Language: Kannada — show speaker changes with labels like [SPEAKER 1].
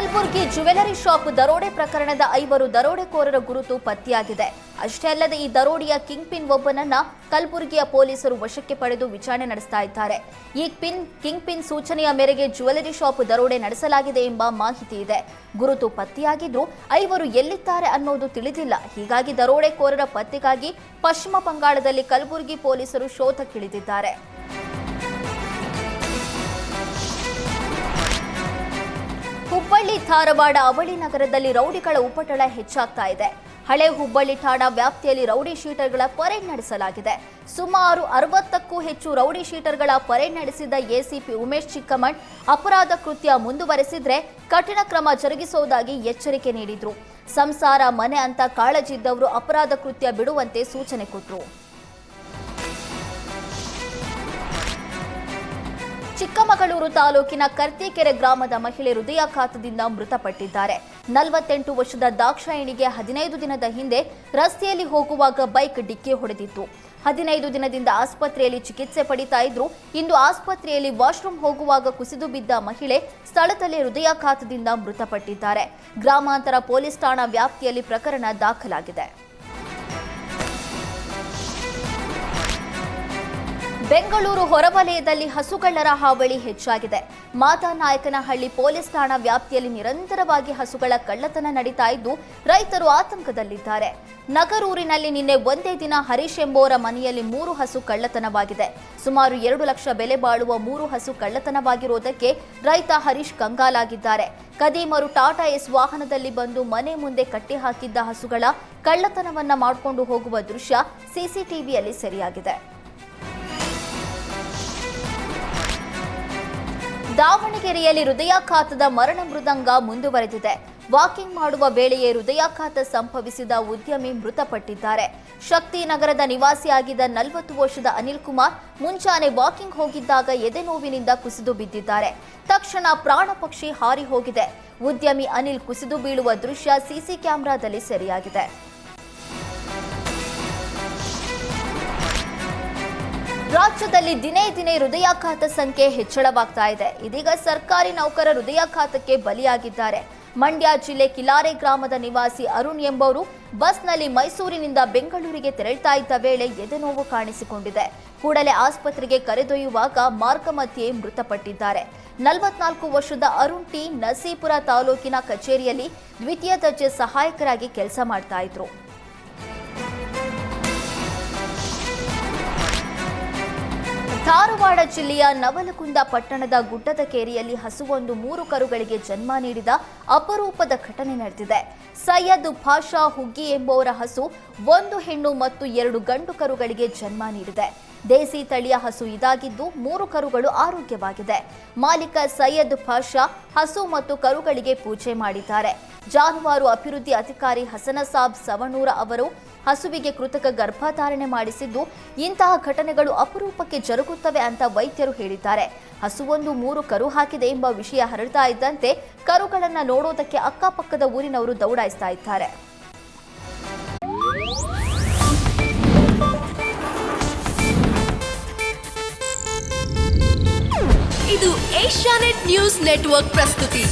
[SPEAKER 1] ಕಲಬುರಗಿ ಜ್ಯುವೆಲರಿ ಶಾಪ್ ದರೋಡೆ ಪ್ರಕರಣದ ಐವರು ದರೋಡೆಕೋರರ ಗುರುತು ಪತ್ತೆಯಾಗಿದೆ ಅಷ್ಟೇ ಅಲ್ಲದೆ ಈ ದರೋಡೆಯ ಕಿಂಗ್ ಪಿನ್ ಒಬ್ಬನನ್ನ ಕಲಬುರಗಿಯ ಪೊಲೀಸರು ವಶಕ್ಕೆ ಪಡೆದು ವಿಚಾರಣೆ ನಡೆಸ್ತಾ ಇದ್ದಾರೆ ಈ ಪಿನ್ ಕಿಂಗ್ ಪಿನ್ ಸೂಚನೆಯ ಮೇರೆಗೆ ಜ್ಯುವೆಲರಿ ಶಾಪ್ ದರೋಡೆ ನಡೆಸಲಾಗಿದೆ ಎಂಬ ಮಾಹಿತಿ ಇದೆ ಗುರುತು ಪತ್ತೆಯಾಗಿದ್ದು ಐವರು ಎಲ್ಲಿದ್ದಾರೆ ಅನ್ನೋದು ತಿಳಿದಿಲ್ಲ ಹೀಗಾಗಿ ದರೋಡೆಕೋರರ ಪತ್ತೆಗಾಗಿ ಪಶ್ಚಿಮ ಬಂಗಾಳದಲ್ಲಿ ಕಲಬುರಗಿ ಪೊಲೀಸರು ಶೋಧಕ್ಕಿಳಿದಿದ್ದಾರೆ ಹುಬ್ಬಳ್ಳಿ ಧಾರವಾಡ ಅವಳಿ ನಗರದಲ್ಲಿ ರೌಡಿಗಳ ಉಪಟಳ ಹೆಚ್ಚಾಗ್ತಾ ಇದೆ ಹಳೆ ಹುಬ್ಬಳ್ಳಿ ಠಾಣಾ ವ್ಯಾಪ್ತಿಯಲ್ಲಿ ರೌಡಿ ಶೀಟರ್ಗಳ ಪರೇಡ್ ನಡೆಸಲಾಗಿದೆ ಸುಮಾರು ಅರವತ್ತಕ್ಕೂ ಹೆಚ್ಚು ರೌಡಿ ಶೀಟರ್ಗಳ ಪರೇಡ್ ನಡೆಸಿದ ಎಸಿಪಿ ಉಮೇಶ್ ಚಿಕ್ಕಮಣ್ ಅಪರಾಧ ಕೃತ್ಯ ಮುಂದುವರೆಸಿದ್ರೆ ಕಠಿಣ ಕ್ರಮ ಜರುಗಿಸುವುದಾಗಿ ಎಚ್ಚರಿಕೆ ನೀಡಿದ್ರು ಸಂಸಾರ ಮನೆ ಅಂತ ಕಾಳಜಿದ್ದವರು ಅಪರಾಧ ಕೃತ್ಯ ಬಿಡುವಂತೆ ಸೂಚನೆ ಕೊಟ್ಟರು ಚಿಕ್ಕಮಗಳೂರು ತಾಲೂಕಿನ ಕರ್ತಿಕೆರೆ ಗ್ರಾಮದ ಮಹಿಳೆ ಹೃದಯಾಘಾತದಿಂದ ಮೃತಪಟ್ಟಿದ್ದಾರೆ ನಲವತ್ತೆಂಟು ವರ್ಷದ ದಾಕ್ಷಾಯಿಣಿಗೆ ಹದಿನೈದು ದಿನದ ಹಿಂದೆ ರಸ್ತೆಯಲ್ಲಿ ಹೋಗುವಾಗ ಬೈಕ್ ಡಿಕ್ಕಿ ಹೊಡೆದಿತ್ತು ಹದಿನೈದು ದಿನದಿಂದ ಆಸ್ಪತ್ರೆಯಲ್ಲಿ ಚಿಕಿತ್ಸೆ ಪಡಿತಾ ಇದ್ರು ಇಂದು ಆಸ್ಪತ್ರೆಯಲ್ಲಿ ವಾಶ್ರೂಮ್ ಹೋಗುವಾಗ ಕುಸಿದು ಬಿದ್ದ ಮಹಿಳೆ ಸ್ಥಳದಲ್ಲೇ ಹೃದಯಾಘಾತದಿಂದ ಮೃತಪಟ್ಟಿದ್ದಾರೆ ಗ್ರಾಮಾಂತರ ಪೊಲೀಸ್ ಠಾಣಾ ವ್ಯಾಪ್ತಿಯಲ್ಲಿ ಪ್ರಕರಣ ದಾಖಲಾಗಿದೆ ಬೆಂಗಳೂರು ಹೊರವಲಯದಲ್ಲಿ ಹಸುಗಳ್ಳರ ಹಾವಳಿ ಹೆಚ್ಚಾಗಿದೆ ಮಾತಾ ನಾಯಕನಹಳ್ಳಿ ಪೊಲೀಸ್ ಠಾಣಾ ವ್ಯಾಪ್ತಿಯಲ್ಲಿ ನಿರಂತರವಾಗಿ ಹಸುಗಳ ಕಳ್ಳತನ ನಡೀತಾ ಇದ್ದು ರೈತರು ಆತಂಕದಲ್ಲಿದ್ದಾರೆ ನಗರೂರಿನಲ್ಲಿ ನಿನ್ನೆ ಒಂದೇ ದಿನ ಹರೀಶ್ ಎಂಬುವರ ಮನೆಯಲ್ಲಿ ಮೂರು ಹಸು ಕಳ್ಳತನವಾಗಿದೆ ಸುಮಾರು ಎರಡು ಲಕ್ಷ ಬೆಲೆ ಬಾಳುವ ಮೂರು ಹಸು ಕಳ್ಳತನವಾಗಿರುವುದಕ್ಕೆ ರೈತ ಹರೀಶ್ ಕಂಗಾಲಾಗಿದ್ದಾರೆ ಕದೀಮರು ಟಾಟಾ ಎಸ್ ವಾಹನದಲ್ಲಿ ಬಂದು ಮನೆ ಮುಂದೆ ಕಟ್ಟಿಹಾಕಿದ್ದ ಹಾಕಿದ್ದ ಹಸುಗಳ ಕಳ್ಳತನವನ್ನ ಮಾಡಿಕೊಂಡು ಹೋಗುವ ದೃಶ್ಯ ಸಿಸಿಟಿವಿಯಲ್ಲಿ ಸರಿಯಾಗಿದೆ ದಾವಣಗೆರೆಯಲ್ಲಿ ಹೃದಯಾಘಾತದ ಮರಣ ಮೃದಂಗ ಮುಂದುವರೆದಿದೆ ವಾಕಿಂಗ್ ಮಾಡುವ ವೇಳೆಯೇ ಹೃದಯಾಘಾತ ಸಂಭವಿಸಿದ ಉದ್ಯಮಿ ಮೃತಪಟ್ಟಿದ್ದಾರೆ ಶಕ್ತಿ ನಗರದ ನಿವಾಸಿಯಾಗಿದ್ದ ನಲವತ್ತು ವರ್ಷದ ಅನಿಲ್ ಕುಮಾರ್ ಮುಂಜಾನೆ ವಾಕಿಂಗ್ ಹೋಗಿದ್ದಾಗ ಎದೆನೋವಿನಿಂದ ಕುಸಿದು ಬಿದ್ದಿದ್ದಾರೆ ತಕ್ಷಣ ಪ್ರಾಣ ಪಕ್ಷಿ ಹಾರಿ ಹೋಗಿದೆ ಉದ್ಯಮಿ ಅನಿಲ್ ಕುಸಿದು ಬೀಳುವ ದೃಶ್ಯ ಸಿಸಿ ಕ್ಯಾಮೆರಾದಲ್ಲಿ ಸೆರೆಯಾಗಿದೆ ರಾಜ್ಯದಲ್ಲಿ ದಿನೇ ದಿನೇ ಹೃದಯಾಘಾತ ಸಂಖ್ಯೆ ಹೆಚ್ಚಳವಾಗ್ತಾ ಇದೆ ಇದೀಗ ಸರ್ಕಾರಿ ನೌಕರ ಹೃದಯಾಘಾತಕ್ಕೆ ಬಲಿಯಾಗಿದ್ದಾರೆ ಮಂಡ್ಯ ಜಿಲ್ಲೆ ಕಿಲಾರೆ ಗ್ರಾಮದ ನಿವಾಸಿ ಅರುಣ್ ಎಂಬವರು ಬಸ್ನಲ್ಲಿ ಮೈಸೂರಿನಿಂದ ಬೆಂಗಳೂರಿಗೆ ತೆರಳ್ತಾ ಇದ್ದ ವೇಳೆ ಎದೆನೋವು ಕಾಣಿಸಿಕೊಂಡಿದೆ ಕೂಡಲೇ ಆಸ್ಪತ್ರೆಗೆ ಕರೆದೊಯ್ಯುವಾಗ ಮಾರ್ಗ ಮಧ್ಯೆ ಮೃತಪಟ್ಟಿದ್ದಾರೆ ನಲವತ್ನಾಲ್ಕು ವರ್ಷದ ಅರುಣ್ ಟಿ ನಸೀಪುರ ತಾಲೂಕಿನ ಕಚೇರಿಯಲ್ಲಿ ದ್ವಿತೀಯ ದರ್ಜೆ ಸಹಾಯಕರಾಗಿ ಕೆಲಸ ಮಾಡ್ತಾ ಇದ್ರು ಧಾರವಾಡ ಜಿಲ್ಲೆಯ ನವಲಕುಂದ ಪಟ್ಟಣದ ಗುಡ್ಡದ ಕೇರಿಯಲ್ಲಿ ಹಸುವೊಂದು ಮೂರು ಕರುಗಳಿಗೆ ಜನ್ಮ ನೀಡಿದ ಅಪರೂಪದ ಘಟನೆ ನಡೆದಿದೆ ಸೈಯದ್ ಭಾಷಾ ಹುಗ್ಗಿ ಎಂಬುವರ ಹಸು ಒಂದು ಹೆಣ್ಣು ಮತ್ತು ಎರಡು ಗಂಡು ಕರುಗಳಿಗೆ ಜನ್ಮ ನೀಡಿದೆ ದೇಸಿ ತಳಿಯ ಹಸು ಇದಾಗಿದ್ದು ಮೂರು ಕರುಗಳು ಆರೋಗ್ಯವಾಗಿದೆ ಮಾಲೀಕ ಸೈಯದ್ ಭಾಷಾ ಹಸು ಮತ್ತು ಕರುಗಳಿಗೆ ಪೂಜೆ ಮಾಡಿದ್ದಾರೆ ಜಾನುವಾರು ಅಭಿವೃದ್ಧಿ ಅಧಿಕಾರಿ ಹಸನಸಾಬ್ ಸವಣೂರ ಅವರು ಹಸುವಿಗೆ ಕೃತಕ ಗರ್ಭಧಾರಣೆ ಮಾಡಿಸಿದ್ದು ಇಂತಹ ಘಟನೆಗಳು ಅಪರೂಪಕ್ಕೆ ಜರುಗುತ್ತವೆ ಅಂತ ವೈದ್ಯರು ಹೇಳಿದ್ದಾರೆ ಹಸುವೊಂದು ಮೂರು ಕರು ಹಾಕಿದೆ ಎಂಬ ವಿಷಯ ಹರಡ್ತಾ ಇದ್ದಂತೆ ಕರುಗಳನ್ನು ನೋಡೋದಕ್ಕೆ ಅಕ್ಕಪಕ್ಕದ ಊರಿನವರು ದೌಡಾಯಿಸ್ತಾ ಇದ್ದಾರೆ
[SPEAKER 2] ಇದು ಏಷ್ಯಾನೆಟ್ ನ್ಯೂಸ್ ನೆಟ್ವರ್ಕ್ ಪ್ರಸ್ತುತಿ